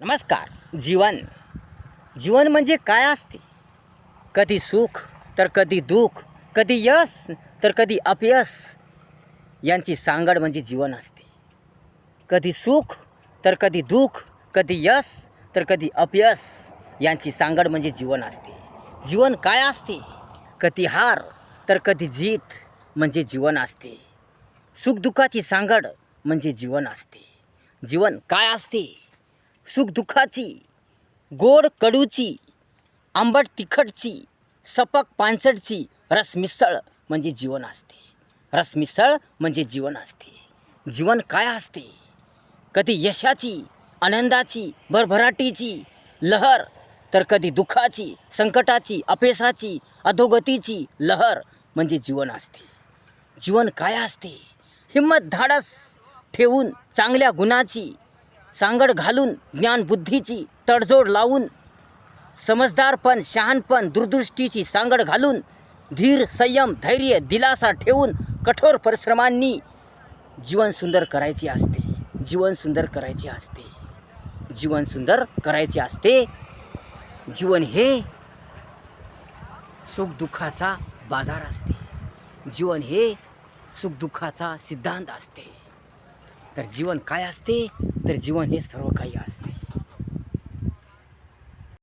नमस्कार. जीवन. जीवन म्हणजे काय असते? कधी सुख तर कधी दुःख कधी यश तर कधी अपयश. यांची सांगड म्हणजे जीवन असते. कधी सुख तर कधी दुःख कधी यश तर कधी अपयश. यांची सांगड म्हणजे जीवन असते. जीवन काय असते? कधी हार तर कधी जीत म्हणजे जीवन असते. सुखदुःखाची सांगड म्हणजे जीवन असते. जीवन काय असते? सुखदुःखाची गोड कडूची आंबट तिखटची सपक पानसटची रसमिसळ म्हणजे जीवन असते. रसमिसळ म्हणजे जीवन असते. जीवन काय असते? कधी यशाची आनंदाची भरभराटीची लहर तर कधी दुःखाची संकटाची अपयशाची अधोगतीची लहर म्हणजे जीवन असते. जीवन काय असते? हिंमत धाडस ठेवून चांगल्या गुणाची सांगड घालून ज्ञानबुद्धीची तडजोड लावून समजदारपण शहाणपण दूरदृष्टीची सांगड घालून धीर संयम धैर्य दिलासा ठेवून कठोर परिश्रमांनी जीवन सुंदर करायचे असते. जीवन सुंदर करायचे असते. जीवन सुंदर करायचे असते. जीवन हे सुखदुःखाचा बाजार असते. जीवन हे सुखदुःखाचा सिद्धांत असते. तर जीवन काय असते? तर जीवन हे सर्व काही असते